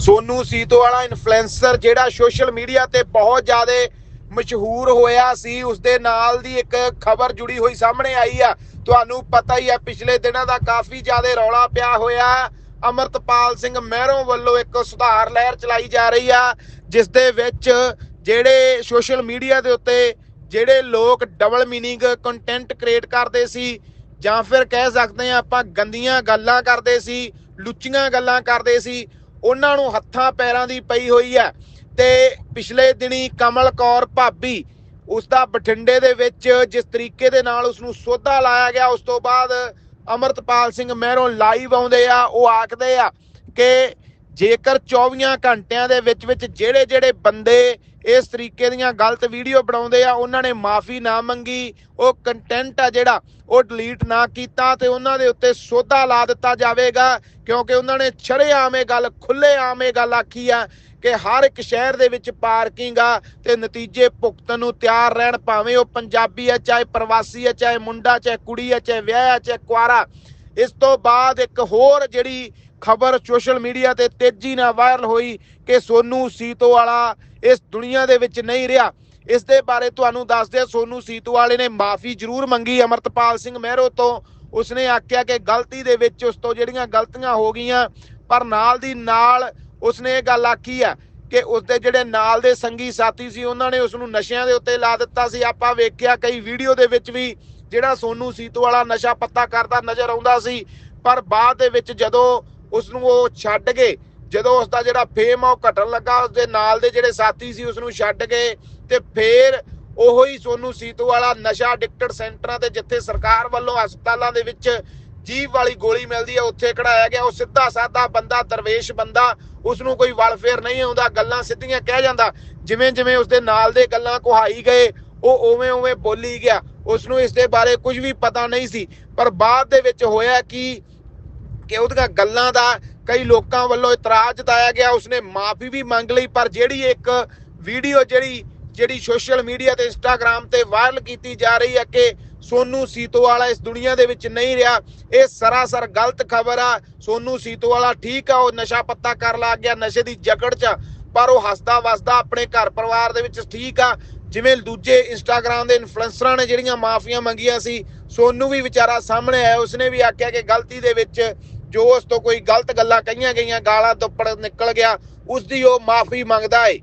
ਸੋਨੂ ਸੀਤੋ ਵਾਲਾ ਇਨਫਲੂਐਂਸਰ ਜਿਹੜਾ social media ਤੇ ਬਹੁਤ ਜ਼ਿਆਦਾ ਮਸ਼ਹੂਰ ਹੋਇਆ ਸੀ ਉਸ ਦੇ ਨਾਲ ਦੀ ਇੱਕ ਖਬਰ ਜੁੜੀ ਹੋਈ ਸਾਹਮਣੇ ਆਈ ਆ। ਤੁਹਾਨੂੰ ਪਤਾ ਹੀ ਆ, ਪਿਛਲੇ ਦਿਨਾਂ ਦਾ ਕਾਫੀ ਜ਼ਿਆਦਾ ਰੌਲਾ ਪਿਆ ਹੋਇਆ। ਅਮਰਤਪਾਲ ਸਿੰਘ ਮਹਿਰੋਂ ਵੱਲੋਂ ਇੱਕ ਸੁਧਾਰ ਲਹਿਰ ਚਲਾਈ ਜਾ ਰਹੀ ਆ, ਜਿਸ ਦੇ ਵਿੱਚ ਜਿਹੜੇ ਸੋਸ਼ਲ ਮੀਡੀਆ ਦੇ ਉੱਤੇ ਜਿਹੜੇ ਲੋਕ ਡਬਲ ਮੀਨਿੰਗ ਕੰਟੈਂਟ ਕ੍ਰੀਏਟ ਕਰਦੇ ਸੀ, ਜਾਂ ਫਿਰ ਕਹਿ ਸਕਦੇ ਆ ਆਪਾਂ ਗੰਦੀਆਂ ਗੱਲਾਂ ਕਰਦੇ ਸੀ, ਲੁੱਚੀਆਂ ਗੱਲਾਂ ਕਰਦੇ ਸੀ ਉਹਨਾਂ ਨੂੰ ਹੱਥਾਂ ਪੈਰਾਂ ਦੀ ਪਈ ਹੋਈ ਹੈ। ਤੇ ਪਿਛਲੇ ਦਿਨੀ ਕਮਲ ਕੌਰ ਭਾਬੀ ਉਸ ਦਾ ਬਠਿੰਡੇ ਦੇ ਵਿੱਚ ਜਿਸ ਤਰੀਕੇ ਦੇ ਨਾਲ ਉਸ ਨੂੰ ਸੋਧਾ ਲਾਇਆ ਗਿਆ, ਉਸ ਤੋਂ ਬਾਅਦ ਅਮਰਤਪਾਲ ਸਿੰਘ ਮਹਿਰੋਂ ਲਾਈਵ ਆਉਂਦੇ ਆ, ਉਹ ਆਖਦੇ ਆ ਕਿ ਜੇਕਰ 24 ਘੰਟਿਆਂ ਦੇ ਵਿੱਚ ਵਿੱਚ ਜਿਹੜੇ ਜਿਹੜੇ ਬੰਦੇ ਇਸ ਤਰੀਕੇ ਦੀਆਂ ਗਲਤ ਵੀਡੀਓ ਬਣਾਉਂਦੇ ਆ, ਉਹਨਾਂ ਨੇ ਮਾਫੀ ਨਾ ਮੰਗੀ, ਉਹ ਕੰਟੈਂਟ ਆ ਜਿਹੜਾ, ਉਹ ਡਿਲੀਟ ਨਾ ਕੀਤਾ ਤੇ ਉਹਨਾਂ ਦੇ ਉੱਤੇ ਸੋਧਾ ਲਾ ਦਿੱਤਾ ਜਾਵੇਗਾ, ਕਿਉਂਕਿ ਉਹਨਾਂ ਨੇ ਛੜੇਆਮ ਇਹ ਗੱਲ, ਖੁੱਲੇ ਆਮ ਇਹ ਗੱਲ ਆਖੀ ਆ ਕਿ ਹਰ ਇੱਕ ਸ਼ਹਿਰ ਦੇ ਵਿੱਚ ਪਾਰਕਿੰਗ ਆ ਤੇ ਨਤੀਜੇ ਭੁਗਤਣ ਨੂੰ ਤਿਆਰ ਰਹਿਣ, ਭਾਵੇਂ ਉਹ ਪੰਜਾਬੀ ਆ, ਚਾਹੇ ਪ੍ਰਵਾਸੀ ਆ, ਚਾਹੇ ਮੁੰਡਾ, ਚਾਹੇ ਕੁੜੀ ਆ, ਚਾਹੇ ਵਿਆਹ ਆ, ਚਾਹੇ ਕੁਆਰਾ। ਇਸ ਤੋਂ ਬਾਅਦ ਇੱਕ ਹੋਰ ਜਿਹੜੀ ਖਬਰ ਸੋਸ਼ਲ ਮੀਡੀਆ ਤੇ ਤੇਜ਼ੀ ਨਾਲ ਵਾਇਰਲ ਹੋਈ ਕਿ ਸੋਨੂ ਸੀਤੋ ਵਾਲਾ ਇਸ ਦੁਨੀਆ ਦੇ ਵਿੱਚ ਨਹੀਂ ਰਿਹਾ। ਇਸ ਦੇ ਬਾਰੇ ਤੁਹਾਨੂੰ ਦੱਸਦੇ ਹਾਂ, ਸੋਨੂ ਸੀਤੋ ਵਾਲੇ ਨੇ ਮਾਫੀ ਜ਼ਰੂਰ ਮੰਗੀ। ਅਮਰਤਪਾਲ ਸਿੰਘ ਮਹਿਰੋ ਤੋਂ ਉਸਨੇ ਆਖਿਆ ਕਿ ਗਲਤੀ ਦੇ ਵਿੱਚ ਉਸ ਤੋਂ ਜਿਹੜੀਆਂ ਗਲਤੀਆਂ ਹੋ ਗਈਆਂ ਪਰ ਨਾਲ ਦੀ ਨਾਲ ਉਸਨੇ ਇਹ ਗੱਲ ਆਖੀ ਆ ਕਿ ਉਸਦੇ ਜਿਹੜੇ ਨਾਲ ਦੇ ਸੰਗੀ ਸਾਥੀ ਸੀ ਉਹਨਾਂ ਨੇ ਉਸ ਨੂੰ ਨਸ਼ਿਆਂ ਦੇ ਉੱਤੇ ਲਾ ਦਿੱਤਾ ਸੀ। ਆਪਾਂ ਵੇਖਿਆ ਕਈ ਵੀਡੀਓ ਦੇ ਵਿੱਚ ਵੀ ਜਿਹੜਾ ਸੋਨੂ ਸੀਤੋ ਵਾਲਾ ਨਸ਼ਾ ਪੱਤਾ ਕਰਦਾ ਨਜ਼ਰ ਆਉਂਦਾ ਸੀ ਪਰ ਬਾਅਦ ਦੇ ਵਿੱਚ ਜਦੋਂ ਉਸ ਨੂੰ ਉਹ ਛੱਡ ਗਏ। ਜਦੋਂ ਉਸ ਦਾ ਜਿਹੜਾ ਫੇਮ ਆ, ਉਹ ਘਟਣ ਲੱਗਾ। ਉਸ ਦੇ ਨਾਲ ਦੇ ਜਿਹੜੇ ਸਾਥੀ ਸੀ ਉਸ ਨੂੰ ਛੱਡ ਗਏ। ਤੇ ਫੇਰ ਉਹੋ ਹੀ ਸੋਨੂ ਸੀਤੋ ਵਾਲਾ ਨਸ਼ਾ ਐਡਿਕਟਡ ਸੈਂਟਰਾਂ ਤੇ, ਜਿੱਥੇ ਸਰਕਾਰ ਵੱਲੋਂ ਹਸਪਤਾਲਾਂ ਦੇ ਵਿੱਚ ਜੀਵ ਵਾਲੀ ਗੋਲੀ ਮਿਲਦੀ ਹੈ ਉੱਥੇ ਕਢਾਇਆ ਗਿਆ। ਉਹ ਸਿੱਧਾ ਸਾਦਾ ਬੰਦਾ, ਦਰਵੇਸ਼ ਬੰਦਾ ਉਸ ਨੂੰ ਕੋਈ ਵਲਫੇਅਰ ਨਹੀਂ ਆਉਂਦਾ। ਗੱਲਾਂ ਸਿੱਧੀਆਂ ਕਹਿ ਜਾਂਦਾ। ਜਿਵੇਂ ਜਿਵੇਂ ਉਸ ਦੇ ਨਾਲ ਦੇ ਗੱਲਾਂ ਕੁਹਾਈ ਗਏ, ਉਹ ਉਵੇਂ ਉਵੇਂ ਬੋਲੀ ਗਿਆ। ਉਸ ਨੂੰ ਇਸ ਦੇ ਬਾਰੇ ਕੁਝ ਵੀ ਪਤਾ ਨਹੀਂ ਸੀ। ਪਰ ਬਾਅਦ ਦੇ ਵਿੱਚ ਹੋਇਆ ਕਿ ਕਿ ਉਹਦੀਆਂ ਗੱਲਾਂ ਦਾ ਕਈ ਲੋਕਾਂ ਵੱਲੋਂ ਇਤਰਾਜ਼ ਜਤਾਇਆ ਗਿਆ। ਉਸਨੇ ਮਾਫੀ ਵੀ ਮੰਗ ਲਈ, ਪਰ ਜਿਹੜੀ ਇੱਕ ਵੀਡੀਓ ਜਿਹੜੀ ਜਿਹੜੀ ਸੋਸ਼ਲ ਮੀਡੀਆ ਤੇ ਇੰਸਟਾਗ੍ਰam ਤੇ ਵਾਇਰਲ ਕੀਤੀ ਜਾ ਰਹੀ ਹੈ ਕਿ ਸੋਨੂ ਸੀਤੋਵਾਲਾ ਇਸ ਦੁਨੀਆ ਦੇ ਵਿੱਚ ਨਹੀਂ ਰਿਹਾ, ਇਹ ਸਰਾਸਰ ਗਲਤ ਖਬਰ ਆ। ਸੋਨੂ ਸੀਤੋ ਵਾਲਾ ਠੀਕ ਆ, ਉਹ ਨਸ਼ਾ ਪੱਤਾ ਕਰ ਲੱਗ ਗਿਆ, ਨਸ਼ੇ ਦੀ ਜਕੜ 'ਚ ਪਰ ਉਹ ਹੱਸਦਾ ਵਸਦਾ ਆਪਣੇ ਘਰ ਪਰਿਵਾਰ ਦੇ ਵਿੱਚ ਠੀਕ ਆ। ਜਿਵੇਂ ਦੂਜੇ ਇੰਸਟਾਗ੍ਰam ਦੇ ਇਨਫਲੂਐਂਸਰਾਂ ਨੇ ਜਿਹੜੀਆਂ ਮਾਫੀਆਂ ਮੰਗੀਆਂ ਸੀ, ਸੋਨੂ ਵੀ ਵਿਚਾਰਾ ਸਾਹਮਣੇ ਆਇਆ। ਉਸਨੇ ਵੀ ਆਖਿਆ ਕਿ ਗਲਤੀ ਦੇ ਵਿੱਚ ਜੋ ਉਸ ਤੋਂ ਕੋਈ ਗਲਤ ਗੱਲਾਂ ਕਹੀਆਂ ਗਈਆਂ, ਗਾਲਾਂ ਦੁੱਪੜ ਨਿਕਲ ਗਿਆ ਉਸ ਦੀ ਉਹ ਮਾਫੀ ਮੰਗਦਾ ਏ।